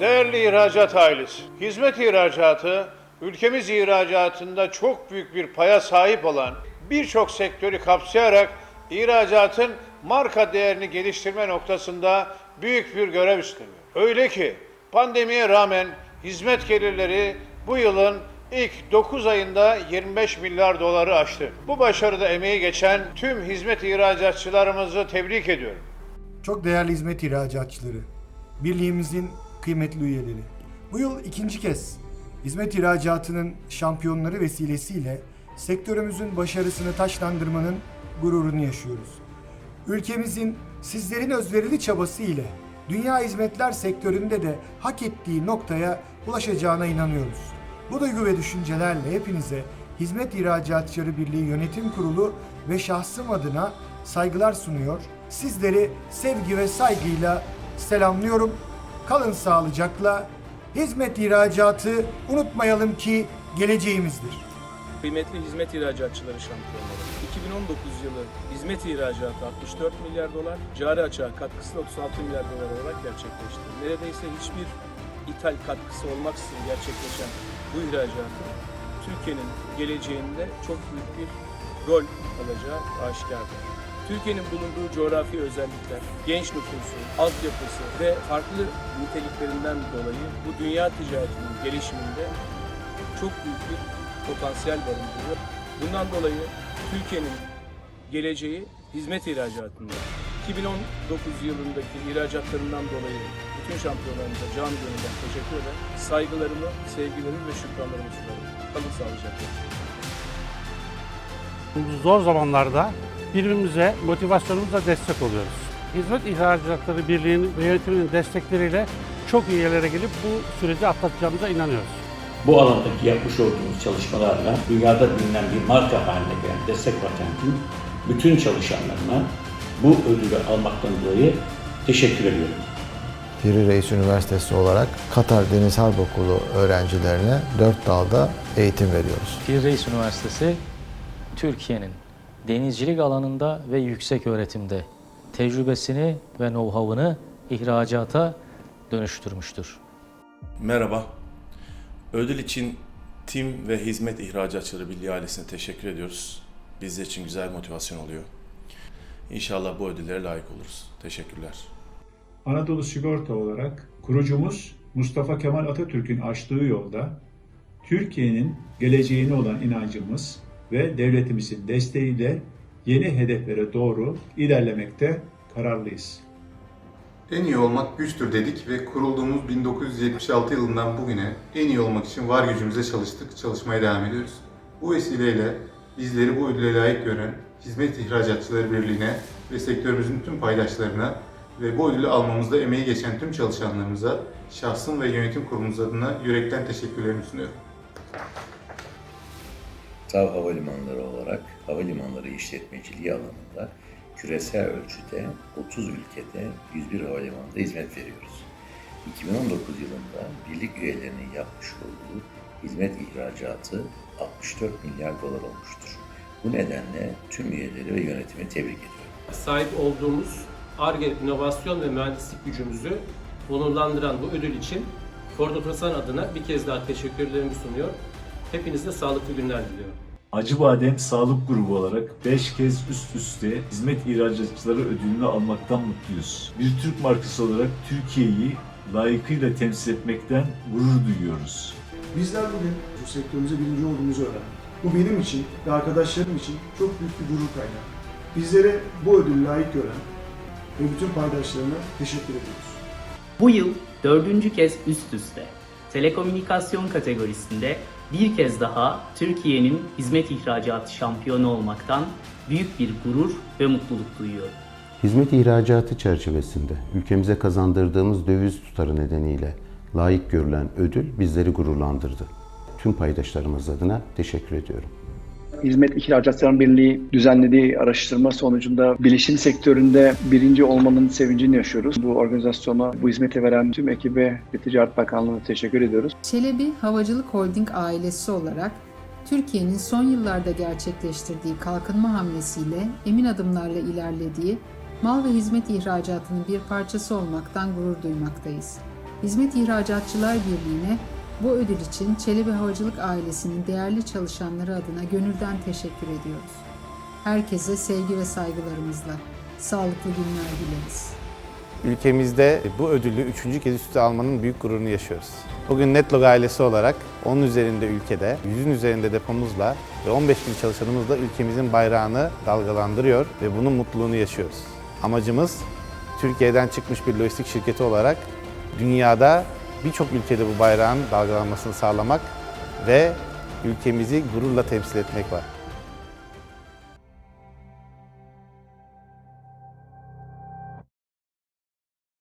Değerli ihracat ailesi, hizmet ihracatı ülkemiz ihracatında çok büyük bir paya sahip olan birçok sektörü kapsayarak ihracatın marka değerini geliştirme noktasında büyük bir görev üstleniyor. Öyle ki pandemiye rağmen hizmet gelirleri bu yılın ilk 9 ayında 25 milyar doları aştı. Bu başarıda emeği geçen tüm hizmet ihracatçılarımızı tebrik ediyorum. Çok değerli hizmet ihracatçıları, birliğimizin kıymetli üyeleri. Bu yıl ikinci kez hizmet ihracatının şampiyonları vesilesiyle sektörümüzün başarısını taşlandırmanın gururunu yaşıyoruz. Ülkemizin sizlerin özverili çabası ile dünya hizmetler sektöründe de hak ettiği noktaya ulaşacağına inanıyoruz. Bu duygu ve düşüncelerle hepinize Hizmet İhracatçıları Birliği Yönetim Kurulu ve şahsım adına saygılar sunuyor. Sizleri sevgi ve saygıyla selamlıyorum. Kalın sağlıcakla. Hizmet ihracatı unutmayalım ki geleceğimizdir. Kıymetli hizmet ihracatçıları şampiyonları. 2019 yılı hizmet ihracatı 64 milyar dolar, cari açığa katkısı da 36 milyar dolar olarak gerçekleşti. Neredeyse hiçbir ithal katkısı olmaksızın gerçekleşen bu ihracatın Türkiye'nin geleceğinde çok büyük bir rol alacağı aşikardır. Türkiye'nin bulunduğu coğrafi özellikler, genç nüfusu, altyapısı ve farklı niteliklerinden dolayı bu dünya ticaretinin gelişiminde çok büyük bir potansiyel barındırıyor. Bundan dolayı Türkiye'nin geleceği hizmet ihracatında. 2019 yılındaki ihracatlarından dolayı bütün şampiyonlarımıza can gönülden teşekkür eder. Saygılarımı, sevgilerimi ve şükranlarımı sunarım. Kalın sağlıcakla. Zor zamanlarda birbirimize motivasyonumuzla destek oluyoruz. Hizmet İhracatları Birliği'nin ve yönetiminin destekleriyle çok iyi yerlere gelip bu süreci atlatacağımıza inanıyoruz. Bu alandaki yapmış olduğumuz çalışmalarla dünyada bilinen bir marka haline gelen Destek Patent'in bütün çalışanlarına bu ödülü almaktan dolayı teşekkür ediyorum. Piri Reis Üniversitesi olarak Katar Deniz Harp Okulu öğrencilerine dört dalda eğitim veriyoruz. Pir Reis Üniversitesi Türkiye'nin denizcilik alanında ve yüksek öğretimde tecrübesini ve know-how'ını ihracata dönüştürmüştür. Merhaba. Ödül için Tim ve Hizmet İhracatçıları Birliği ailesine teşekkür ediyoruz. Bizler için güzel motivasyon oluyor. İnşallah bu ödüllere layık oluruz. Teşekkürler. Anadolu Sigorta olarak kurucumuz Mustafa Kemal Atatürk'ün açtığı yolda Türkiye'nin geleceğine olan inancımız ve devletimizin desteğiyle yeni hedeflere doğru ilerlemekte kararlıyız. En iyi olmak güçtür dedik ve kurulduğumuz 1976 yılından bugüne en iyi olmak için var gücümüzle çalıştık, çalışmaya devam ediyoruz. Bu vesileyle bizleri bu ödüle layık gören Hizmet İhracatçıları Birliği'ne ve sektörümüzün tüm paydaşlarına ve bu ödülü almamızda emeği geçen tüm çalışanlarımıza şahsım ve yönetim kurulumuz adına yürekten teşekkürlerimi sunuyorum. TAV Havalimanları olarak havalimanları işletmeciliği alanında küresel ölçüde 30 ülkede 101 havalimanında hizmet veriyoruz. 2019 yılında birlik üyelerinin yapmış olduğu hizmet ihracatı 64 milyar dolar olmuştur. Bu nedenle tüm üyeleri ve yönetimi tebrik ediyorum. sahip olduğumuz ARGE, inovasyon ve mühendislik gücümüzü onurlandıran bu ödül için Ford Otosan adına bir kez daha teşekkürlerimi sunuyor. Hepinize sağlıklı günler diliyorum. Acıbadem Sağlık Grubu olarak 5 kez üst üste hizmet ihracatçıları ödülünü almaktan mutluyuz. Bir Türk markası olarak Türkiye'yi layıkıyla temsil etmekten gurur duyuyoruz. Bizler bugün bu sektörümüzde birinci olduğumuzu öğrendik. Bu benim için ve arkadaşlarım için çok büyük bir gurur kaynağı. Bizlere bu ödülü layık gören ve bütün paydaşlarına teşekkür ediyoruz. Bu yıl dördüncü kez üst üste telekomünikasyon kategorisinde bir kez daha Türkiye'nin hizmet ihracatı şampiyonu olmaktan büyük bir gurur ve mutluluk duyuyorum. Hizmet ihracatı çerçevesinde ülkemize kazandırdığımız döviz tutarı nedeniyle layık görülen ödül bizleri gururlandırdı. Tüm paydaşlarımız adına teşekkür ediyorum. Hizmet İhracatçılar Birliği düzenlediği araştırma sonucunda bilişim sektöründe birinci olmanın sevincini yaşıyoruz. Bu organizasyona, bu hizmeti veren tüm ekibe ve Ticaret Bakanlığı'na teşekkür ediyoruz. Çelebi Havacılık Holding ailesi olarak Türkiye'nin son yıllarda gerçekleştirdiği kalkınma hamlesiyle emin adımlarla ilerlediği mal ve hizmet ihracatının bir parçası olmaktan gurur duymaktayız. Hizmet İhracatçılar Birliği'ne bu ödül için Çelebi Havacılık ailesinin değerli çalışanları adına gönülden teşekkür ediyoruz. Herkese sevgi ve saygılarımızla sağlıklı günler dileriz. Ülkemizde bu ödülü üçüncü kez üst üste almanın büyük gururunu yaşıyoruz. Bugün Netlog ailesi olarak 10 üzerinde ülkede, 100'ün üzerinde depomuzla ve 15 bin çalışanımızla ülkemizin bayrağını dalgalandırıyor ve bunun mutluluğunu yaşıyoruz. Amacımız Türkiye'den çıkmış bir lojistik şirketi olarak dünyada birçok ülkede bu bayrağın dalgalanmasını sağlamak ve ülkemizi gururla temsil etmek var.